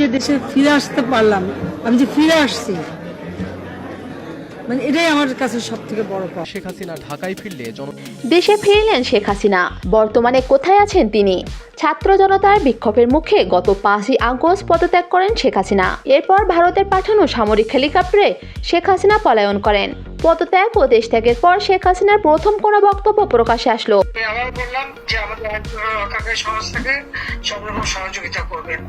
যে দেশে ফিরে আসতে পারলাম আমি যে ফিরে আসছি মানে এটাই আমার কাছে সব থেকে বড় পাওয়া শেখ হাসিনা ঢাকায় ফিরলে দেশে ফিরলেন শেখ হাসিনা বর্তমানে কোথায় আছেন তিনি? ছাত্র জনতার বিক্ষোভের মুখে গত পাঁচই আগস্ট পদত্যাগ করেন শেখ হাসিনা। এরপর ভারতের পাঠানো সামরিক হেলিকপ্টারে শেখ হাসিনা পলায়ন করেন। পদত্যাগ ও দেশ ত্যাগের পর শেখ হাসিনার প্রথম কোনো বক্তব্য প্রকাশে আসলো। আবার বললাম যে আমাদের সংস্থাকে সব রকম সহযোগিতা করবেন।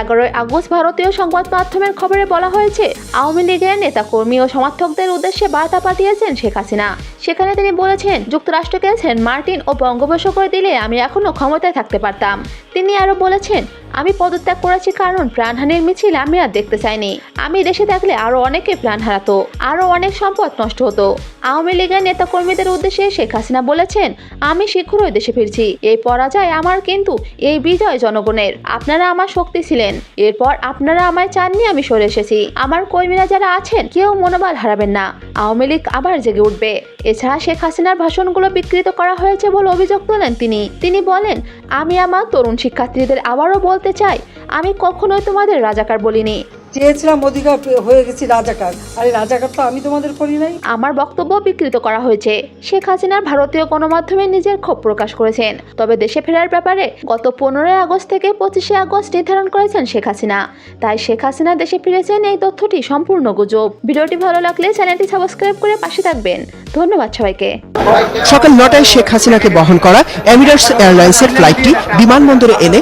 এগারোই আগস্ট ভারতীয় সংবাদ মাধ্যমের খবরে বলা হয়েছে, আওয়ামী লীগের নেতাকর্মী ও সমর্থকদের উদ্দেশ্যে বার্তা পাঠিয়েছেন শেখ হাসিনা। সেখানে তিনি বলেছেন, যুক্তরাষ্ট্রকে সেন্ট মার্টিন ও বঙ্গোপসাগর দিলে আমি এখনও ক্ষমতায় থাকতে পারতাম। তিনি আরও বলেছেন আমি পদত্যাগ করেছি কারণ প্রাণহানির মিছিল আমি আর দেখতে চাইনি। আমি দেশে থাকলে আরও অনেকে প্রাণ হারাতো, আরও অনেক সম্পদ নষ্ট হতো। আওয়ামী লীগের নেতাকর্মীদের উদ্দেশ্যে শেখ হাসিনা বলেছেন, আমি শীঘ্রই দেশে ফিরছি, এই পরাজয় আমার কিন্তু এই বিজয় জনগণের। আপনারা আমার শক্তি ছিলেন, এরপর আপনারা আমায় চাননি আমি সরে এসেছি। আমার কর্মীরা যারা আছেন, কেউ মনোবল হারাবেন না। আওয়ামী লীগ আবার জেগে উঠবে। এছাড়া শেখ হাসিনার ভাষণগুলো বিকৃত করা হয়েছে বলে অভিযোগ তোলেন তিনি। তিনি বলেন, আমি আমার তরুণ শিক্ষার্থীদের আবারও বলতে চাই, আমি কখনোই তোমাদের রাজাকার বলিনি। চেয়েছিলাম অধিকার হয়ে গেছি রাজাকার। আরে রাজাকার তো আমি তোমাদের করি নাই। আমার বক্তব্য বিকৃত করা হয়েছে। শেখ হাসিনার ভারতীয় গণমাধ্যমে নিজের ক্ষোভ প্রকাশ করেছেন। তবে দেশে ফেরার ব্যাপারে গত পনেরোই আগস্ট থেকে পঁচিশে আগস্ট নির্ধারণ করেছেন শেখ হাসিনা। তাই শেখ হাসিনা দেশে ফিরেছেন এই তথ্যটি সম্পূর্ণ গুজব। ভিডিওটি ভালো লাগলে চ্যানেলটি সাবস্ক্রাইব করে পাশে থাকবেন। ধন্যবাদ সবাইকে। সকাল নটায় শেখ হাসিনাকে বহন করা এমিরেটস এয়ারলাইন্সের ফ্লাইটটি বিমানবন্দরে এনে